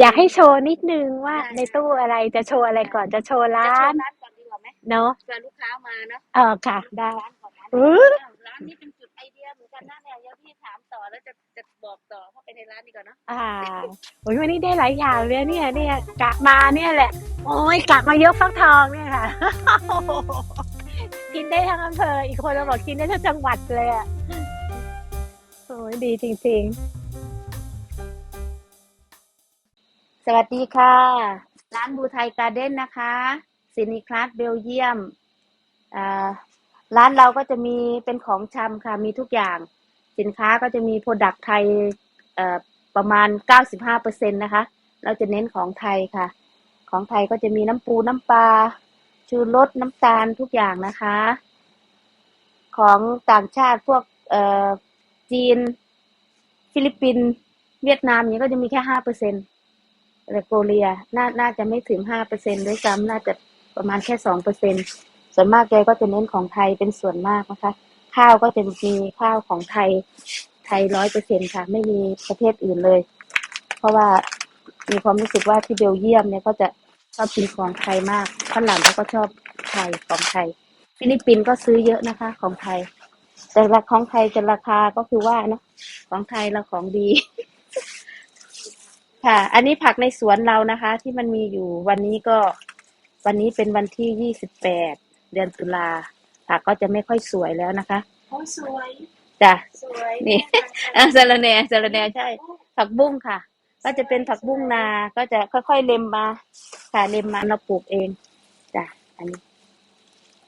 อยากให้โชว์นิดนึงว่าได้ ในตู้อะไรจะโชว์อะไรก่อนจะโชว์จะร้าโชน ว์ร้านก่อนดีกว่าไหมเนาะเผื่อลูกค้ามาเนาะเออค่ะ ได้ ร้านก่อนร้านอื้อ อ้าวร้านนี้เป็นจุดไอเดียเหมือนกันนะเนี่ยเดี๋ยวพี่ถามต่อแล้วจะจะบอกต่อเข้าไปในร้านนี้ก่อนเนาะอ่าโอ้ยวันนี้ได้หลายอย่างเลยเนี่ยเนี่ยกะมาเนี่ยแหละ โอ้ยกะมายกฟักทองเนี่ยค่ะ กินได้ทั้งอำเภออีกคนเราบอกกินได้ทั้งจังหวัดเลยอะโอ้ยดีจริง สวัสดีค่ะ ร้านบูไทยการ์เด้นนะคะซินิคลาสเบลเยียม ร้านเราก็จะมีเป็นของชำค่ะ มีทุกอย่าง สินค้าก็จะมีโปรดักต์ไทยเอ่อประมาณ 95%นะคะ เราจะเน้นของไทยค่ะ ของไทยก็จะมีน้ำปูน้ำปลาชูรสน้ำตาลทุกอย่างนะคะ ของต่างชาติพวกจีน ฟิลิปปินส์เวียดนามเนี่ยก็จะมีแค่ห้าเปอร์เซ็นต์ โกเลียน่าน่าจะไม่ถึงห้าเปอร์เซ็นด้วยซ้ำน่าจะประมาณแค่สองเปอร์เซ็นส่วนมากแกก็จะเน้นของไทยเป็นส่วนมากนะคะ ข้าวก็จะมีข้าวของไทยไทยร้อยเปอร์เซ็นค่ะ ไม่มีประเทศอื่นเลย เพราะว่ามีความรู้สึกว่าที่เบลเยียมเนี่ยก็จะชอบกินของไทยมากฝรั่งเขาก็ชอบไทยของไทย ฟิลิปปินส์ก็ซื้อเยอะนะคะ ของไทย แต่ละของไทยจะราคาก็คือว่าเนาะของไทยเราของดี ค่ะ อันนี้ผักในสวนเรานะคะ ที่มันมีอยู่วันนี้ก็วันนี้เป็นวันที่ยี่สิบแปดเดือนตุลาผักก็จะไม่ค่อยสวยแล้วนะคะโอ้สวย จ้ะสวยนี่อะสะระแหน่สะระแหน่ใช่ ผักบุ้งค่ะ ก็จะเป็นผักบุ้งนา ก็จะค่อยๆเล็มมาค่ะเล็มมาเราปลูกเองจ้ะอันนี้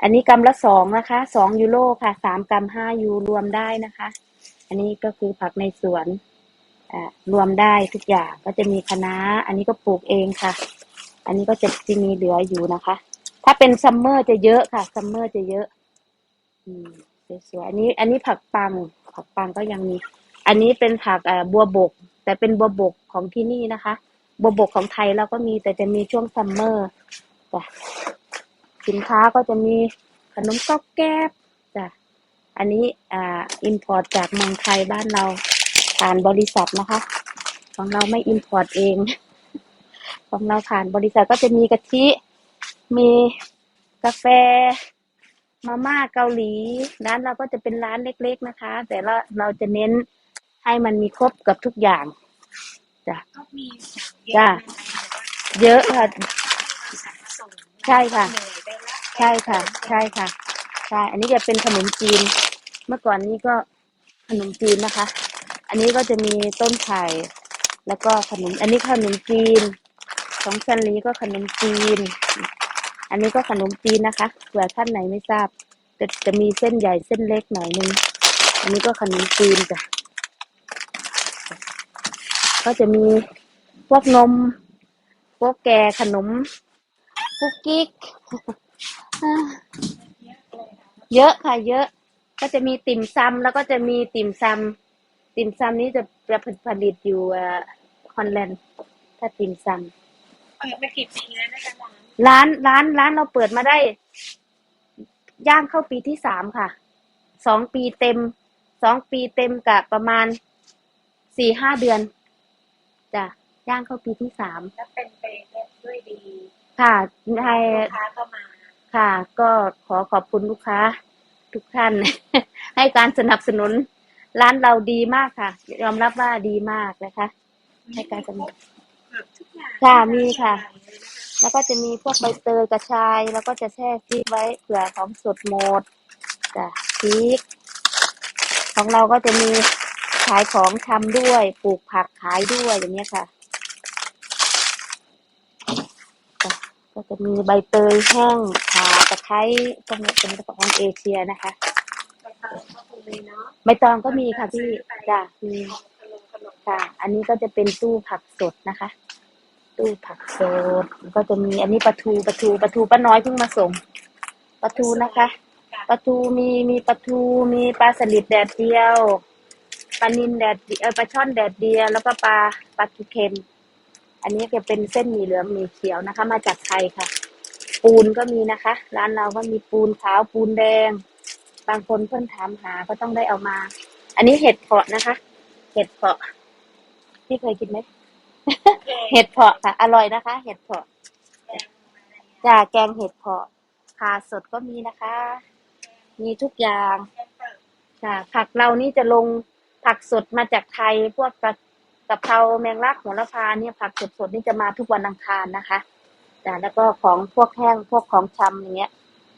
อันนี้กรัมละสองนะคะสองยูโรค่ะสามกรัมห้ายูรวมได้นะคะ อันนี้ก็คือผักในสวนอ่า รวมได้ทุกอย่างก็จะมีคะน้าอันนี้ก็ปลูกเองค่ะ อันนี้ก็จะจะมีเหลืออยู่นะคะ ถ้าเป็นซัมเมอร์จะเยอะค่ะซัมเมอร์จะเยอะ อืมสวยๆอันนี้ อันนี้ผักปัง ผักปังก็ยังมี อันนี้เป็นผักอ่อบัวบก แต่เป็นบัวบกของที่นี่นะคะบัวบกของไทยเราก็มีแต่จะมีช่วงซัมเมอร์จ้ะสินค้าก็จะมีขนมก๊อกแก๊บจ้ะอันนี้อ่าอินพอร์ตจากเมืองไทยบ้านเรา ผ่านบริษัทนะคะ ของเราไม่อินพอร์ตเอง ของเราผ่านบริษัทก็จะมีกะทิ มีกาแฟ มาม่าเกาหลี ร้านเราก็จะเป็นร้านเล็ก ๆนะคะ แต่เราเราจะเน้นให้มันมีครบกับทุกอย่างจ้ะก็มีสั่งจ้ะเยอะค่ะสั่งส่งใช่ค่ะเหนื่อยไปละใช่ค่ะ ใช่ค่ะใช่อันนี้จะเป็นขนมจีน เมื่อก่อนนี้ก็ขนมจีนนะคะ อันนี้ก็จะมีต้นไผ่แล้วก็ขนม อันนี้ขนมจีนของซันลีก็ขนมจีน อันนี้ก็ขนมจีนนะคะเผื่อท่านไหนไม่ทราบจะจะมีเส้นใหญ่เส้นเล็กหน่อยนึง อันนี้ก็ขนมจีนจ้ะก็จะมีพวกนม พวกแกขนมคุกกิ๊กเยอะค่ะเยอะ ก็จะมีติ่มซำแล้วก็จะมีติ่มซำ ติ่มซำนี้จะจะผลิตอยู่เอ่อฮอลแลนด์ ถ้าติ่มซเปิดมากี่ปีแล้วนะคะร้านำร้านร้านร้านเราเปิดมาได้ ย่างเข้าปีที่สามค่ะสองปีเต็มสองปีเต็มกับประมาณสี่ห้าเดือนจ้ะย่างเข้าปีที่สามแล้วเป็นไปด้วยดี ค่ะให้ลูกค้าก็มา ค่ะ ก็ขอขอบคุณลูกค้า ทุกท่าน ให้การสนับสนุน ร้านเราดีมากค่ะ ยอมรับว่าดีมากนะคะให้การสนับเกือบทุกอย่างค่ะมีค่ะเลยนะคะแล้วก็จะมีพวกใบเตยกระชายแล้วก็จะแช่ฟรีซไว้เผื่อของสดหมดจ้ะพริกของเราก็จะมีขายของทำด้วยปลูกผักขายด้วยอย่างเงี้ยค่ะจ้ะก็จะมีใบเตยแห้งขาตะไคร้พวกนี้เป็นของเอเชียนะคะ ไปทาน ข้าวปูเลยเนาะใบตองก็มีค่ะพี่จ้ะมีขนมขนมค่ะ อันนี้ก็จะเป็นตู้ผักสดนะคะ ตู้ผักสดแล้วก็จะมีอันนี้ปลาทูปลาทูปลาทูป้าน้อยเพิ่งมาส่งปลาทูนะคะปลาทูมีมีปลาทูมีปลาสลิดแดดเดียวปลานินแดดเดียวเออปลาช่อนแดดเดียวแล้วก็ปลาปลาทูเค็ม อันนี้จะเป็นเส้นหมี่เหลืองหมี่เขียวนะคะ มาจากไทยค่ะ ปูนก็มีนะคะ ร้านเราก็มีปูนขาวปูนแดง บางคนเพื่อนถามหาก็ต้องได้เอามา อันนี้เห็ดเผาะนะคะ เห็ดเผาะพี่เคยกินไหมเห็ดเพาะค่ะ อร่อยนะคะ เห็ดเพาะจ้าแกงเห็ดเพาะผัสดก็มีนะคะ มีทุกอย่างค่ะผักเรานี่จะลงผักสดมาจากไทย พวกกระกะเพราแมงลักโหระพาเนี่ยผักสดๆนี่จะมาทุกวันอังคารนะคะจ้าแล้วก็ของพวกแห้งพวกของชำอย่างเงี้ย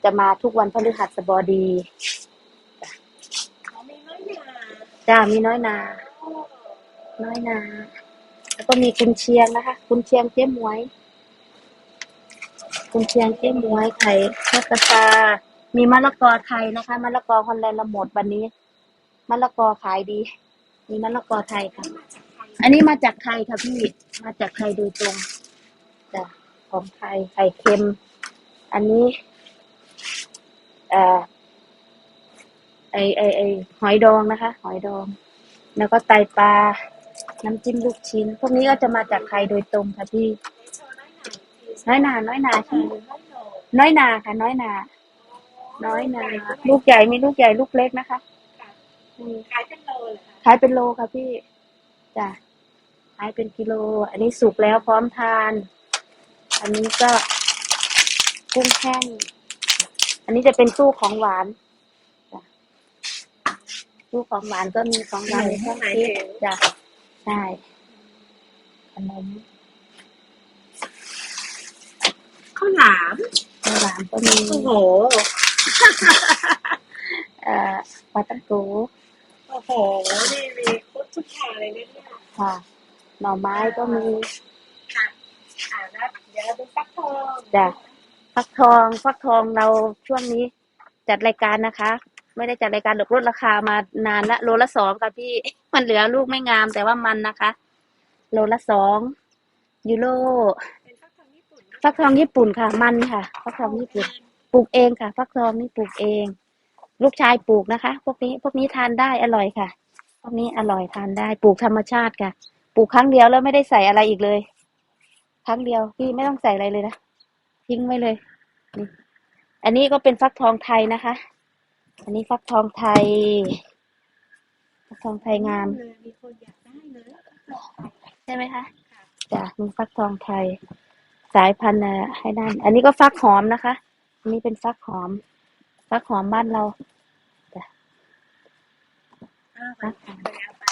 จะมาทุกวันพฤหัสบดี เขาไม่น้อยหนา จ้ามีน้อยนา น้อยนา แล้วก็มีกุนเชียงนะคะกุนเชียงเจ๊หมวยกุนเชียงเจ๊หมวยไข่นักกามีมะละกอไทยนะคะมะละกอฮอลแลนด์เราหมดวันนี้มะละกอขายดี มีมะละกอไทยค่ะ อันนี้มาจากไทยค่ะพี่ มาจากไทยโดยตรงจ้ะของไทยไข่เค็ม อันนี้เอ่อ ไอไอไอหอยดองนะคะ หอยดอง แล้วก็ไตปลา น้ำจิ้มลูกชิ้น พวกนี้ก็จะมาจากไทยโดยตรงค่ะพี่ น้อยหนาน้อยนา น้อยนาใช่น้อยหนาน้อยนาค่ะ น้อยนา น้อยนา ลูกใหญ่มีลูกใหญ่ลูกเล็กนะคะขายเป็นโลเหรอคะขายเป็นโลค่ะพี่ จ้ะ ขายเป็นกิโล อันนี้สุกแล้วพร้อมทาน อันนี้ก็กุ้งแห้ง อันนี้จะเป็นตู้ของหวาน ตู้ของหวานก็มีของหวานในช่องฟิตจ้ะใช่ขนมข้าวหลามของหวานก็มีโอ้โหเอ่อปลาตังโกโอ้โหนี่มีครบทุกอย่างเลยนะเนี่ยค่ะหน่อไม้ก็มีค่ะอ่าแล้วเดี๋ยวเราดูฟักทองจ้ะฟักทองฟักทองเราช่วงนี้จัดรายการนะคะ ไม่ได้จัดรายการหรอกลดราคามานานละโลละสองค่ะพี่มันเหลือลูกไม่งามแต่ว่ามันนะคะ โลละสองยูโรฟักทองญี่ปุ่นค่ะ มันค่ะฟักทองญี่ปุ่นปลูกเองค่ะฟักทองนี่ปลูกเอง ลูกชายปลูกนะคะ พวกนี้พวกนี้ทานได้อร่อยค่ะ พวกนี้อร่อยทานได้ปลูกธรรมชาติค่ะ ปลูกครั้งเดียวแล้วไม่ได้ใส่อะไรอีกเลย ครั้งเดียวพี่ไม่ต้องใส่อะไรเลยนะทิ้งไว้เลยนี่อันนี้ก็เป็นฟักทองไทยนะคะ อันนี้ฟักทองไทย ฟักทองไทยงามเลยมีคนอยากได้เลยใช่ไหมคะจ้ะมีฟักทองไทย สายพันธุ์อะไรให้นั่นอันนี้ก็ฟักหอมนะคะ อันนี้เป็นฟักหอม ฟักหอมบ้านเราอ่าไปเอาไป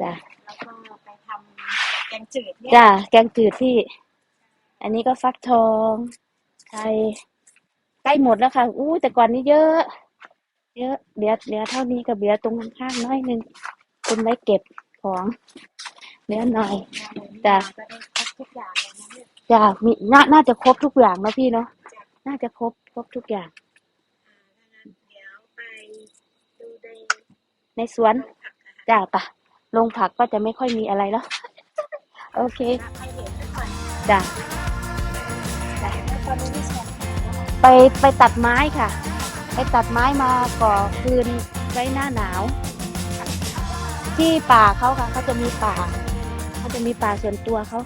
จ้ะแล้วก็ไปทำแกงจืดเนี่ยจ้ะแกงจืดพี่ อันนี้ก็ฟักทองไทยใกล้หมดแล้วค่ะอู้แต่ก่อนนี้เยอะ เยอะเหลือเหลือเท่านี้กับเหลือตรงข้างน้อยนึงคุณไว้เก็บของเหลือหน่อยจ้ะจ้ะมีน่าน่าจะครบทุกอย่างนะพี่เนาะน่าจะครบครบทุกอย่างในสวนจ้ะปะลงผักก็จะไม่ค่อยมีอะไรแล้วโอเคจ้ะไปไปตัดไม้ค่ะ ไปตัดไม้มาก่อคืนไว้หน้าหนาว ที่ป่าเขาค่ะเขาจะมีป่าเขาจะมีป่าส่วนตัวเขา